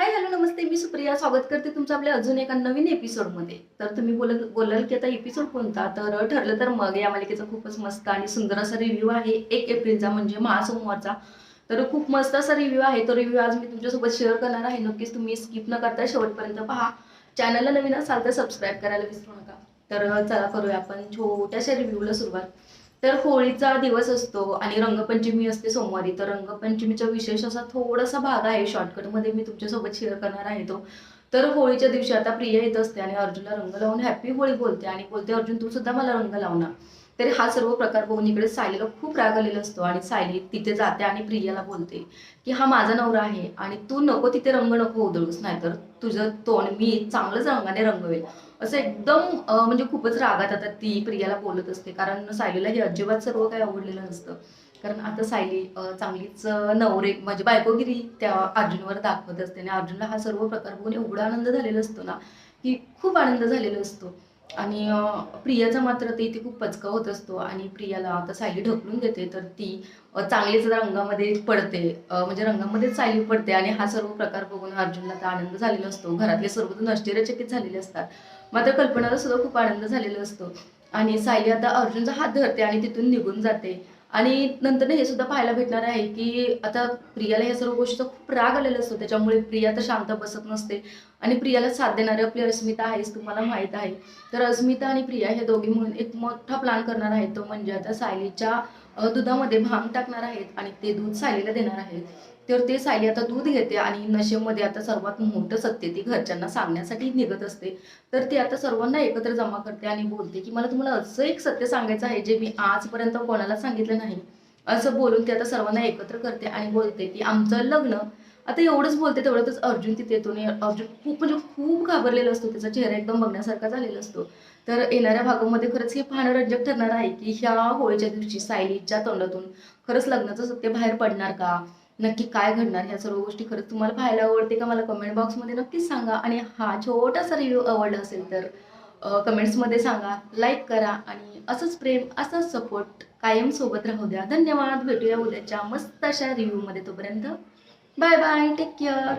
Hi hello नमस्ते मी सुप्रिया. स्वागत करते तुमचं आपल्या अजून एका नवीन एपिसोडमध्ये तर तुम्ही बोलत बोलाल की आता एपिसोड कोणता? तर ठरलं तर मग. या मालिकेचा खूपच मस्त आणि सुंदर असा रिव्ह्यू आहे. एक एप्रिलचा म्हणजे महासोमवारचा. तर खूप मस्त असा रिव्ह्यू आहे. तो रिव्ह्यू आज मी तुमच्यासोबत शेअर करणार आहे. नक्कीच तुम्ही स्किप न करता शेवटपर्यंत पहा. चॅनलला नवीन असाल तर सबस्क्राईब करायला विसरू नका. तर चला करूया आपण छोट्याशा रिव्ह्यूला सुरुवात. तर होळीचा दिवस असतो आणि रंगपंचमी असते सोमवारी. तर रंगपंचमीचा विशेष असा थोडासा भाग आहे. शॉर्टकटमध्ये मी तुमच्यासोबत शेअर करणार आहे तो. तर होळीच्या दिवशी आता प्रिया येत असते आणि अर्जुनला रंग लावून हॅपी होळी बोलते आणि बोलते अर्जुन तू सुद्धा मला रंग लावणार तर हा सर्व प्रकार बघून इकडे सायलीला खूप राग आलेला असतो आणि सायली तिथे जाते आणि प्रियाला बोलते की हा माझा नवरा आहे आणि तू नको तिथे रंग नको उधळूस नाहीतर तुझं तोंड मी चांगलंच रंगाने रंगवेल. असं एकदम म्हणजे खूपच रागात आता ती प्रियाला बोलत असते. कारण सायलीला हे अजिबात सर्व काही आवडलेलं नसतं. कारण आता सायली चांगलीच नवरे म्हणजे बायकोगिरी त्या अर्जुनवर दाखवत असते. आणि अर्जुनला हा सर्व प्रकार बघून एवढा आनंद झालेला असतो ना की खूप आनंद झालेला असतो. आणि प्रियाचा मात्र ते इथे खूप पचका होत असतो आणि प्रियाला आता सायली ढकलून देते तर ती चांगलीच रंगामध्ये पडते म्हणजे रंगामध्येच सायली पडते आणि हा सर्व प्रकार बघून अर्जुनला तर आनंद झालेला असतो. घरातले सर्वजण आश्चर्यचकित झालेले असतात. मात्र कल्पनाला सुद्धा खूप आनंद झालेला असतो. आणि सायली आता अर्जुनचा हात धरते आणि तिथून निघून जाते. आणि नंतर हे सुद्धा पाहायला भेटणार आहे की आता प्रियाला या सर्व गोष्टीचा खूप राग आलेला असतो. त्याच्यामुळे प्रिया तर शांत बसत नसते. आणि प्रियाला साथ देणारी आपली अस्मिता आहेच तुम्हाला माहीत आहे. तर अस्मिता आणि प्रिया हे दोघी म्हणून एक मोठा प्लॅन करणार आहेत. तो म्हणजे आता सायलीच्या दुधामध्ये भांग टाकणार आहेत आणि ते दूध सायलीला देणार आहेत. तर ते सायली आता दूध घेते आणि नशेमध्ये आता सर्वात मोठं सत्य ती घरच्यांना सांगण्यासाठी निघत असते. तर ती आता सर्वांना एकत्र जमा करते आणि बोलते की मला तुम्हाला असं एक सत्य सांगायचं आहे जे मी आजपर्यंत कोणाला सांगितलं नाही. असं बोलून ती आता सर्वांना एकत्र करते आणि बोलते की आमचं लग्न आता एवढंच बोलते तेवढ्यातच अर्जुन तिथे येतो आणि अर्जुन खूप म्हणजे खूप घाबरलेला असतो त्याचा चेहरा एकदम बघण्यासारखा झालेला असतो. तर येणाऱ्या भागामध्ये खरंच हे पाहणं रंजक ठरणार आहे की ह्या होळीच्या दिवशी सायलीच्या तोंडातून खरंच लग्नाचं सत्य बाहेर पडणार का? नक्की काय घडणार? ह्या सर्व गोष्टी खरंच तुम्हाला पाहायला आवडते का? मला कमेंट बॉक्समध्ये नक्कीच सांगा. आणि हा छोटासा रिव्ह्यू आवडला असेल तर कमेंट्समध्ये सांगा. लाईक करा आणि असंच प्रेम असंच सपोर्ट कायम सोबत राहू द्या. धन्यवाद. भेटूया उद्याच्या मस्त अशा रिव्ह्यूमध्ये तोपर्यंत. Bye bye take care